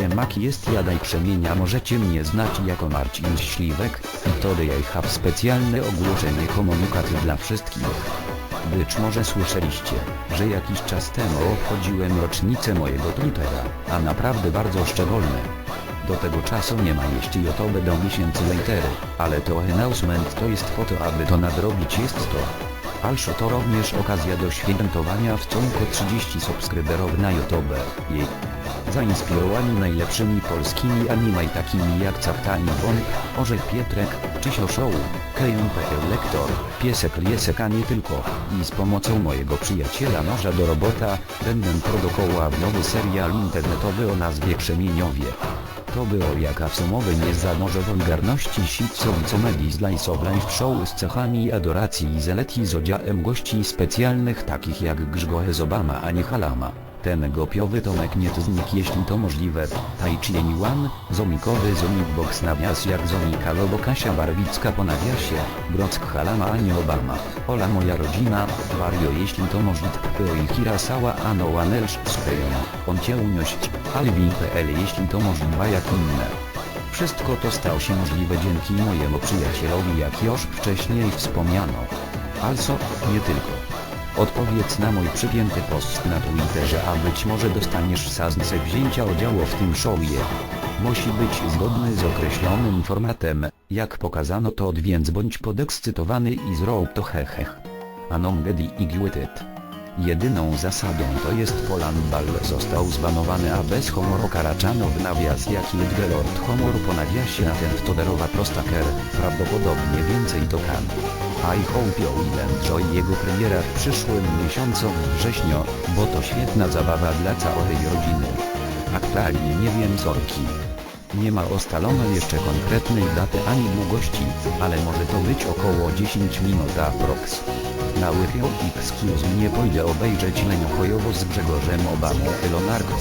Siemaki jest Jadaj Krzemienia możecie mnie znać jako Marcin Śliwek i to I have specjalne ogłoszenie komunikaty dla wszystkich. Być może słyszeliście, że jakiś czas temu obchodziłem rocznicę mojego Twittera, a naprawdę bardzo szczególne. Do tego czasu nie ma jeśli o to będą miesięcy latery, ale to announcement to jest foto aby to nadrobić jest to. Also to również okazja do świętowania w ciągu 30 subskryberów na YouTube. Jej. Zainspirowani najlepszymi polskimi anime takimi jak Captain Bond, Orzech Pietrek, Czysio Show, KMPL Lektor, Piesek Liesek a nie tylko, i z pomocą mojego przyjaciela Noża do Robota, będę produkował nowy serial internetowy o nazwie Krzemieniowie. To było jaka w sumowej nie za może wulgarności sitcowi comedii of life show z cechami adoracji i zaleti z odziałem gości specjalnych takich jak Grzgoe z Obama a nie Halama. Ten gopiowy Tomek nie znik jeśli to możliwe, Tai Chi One, Zomikowy Zomikbox nawias jak Zomika Lobo Kasia Barwicka po nawiasie, Brock Halama a nie Obama, Ola moja rodzina, Wario jeśli to możliwe, Pyoi Hirasała Ano Wanelsz Supejon, On cię uniość, Alvin.pl jeśli to możliwe jak inne. Wszystko to stało się możliwe dzięki mojemu przyjacielowi jak już wcześniej wspomniano. Also, nie tylko. Odpowiedz na mój przypięty post na Twitterze a być może dostaniesz szansę wzięcia udziału w tym showie. Musi być zgodny z określonym formatem, jak pokazano to więc bądź podekscytowany i zrób to hehech. Anon gedi igwitet. Jedyną zasadą to jest Polan Ball został zbanowany a bez homoru karaczano w nawias jak Lord homoru po nawiasie na ten Toderowa prostaker, prawdopodobnie więcej to kan. I hope you enjoy jego premiera w przyszłym miesiącu wrześniu, bo to świetna zabawa dla całej rodziny. Aktualnie nie wiem zorki. Nie ma ustalonej jeszcze konkretnej daty ani długości, ale może to być około 10 minut aprox. Na łypią Excuse mnie pójdę obejrzeć Leniochojowo z Grzegorzem Obamą Elonarko.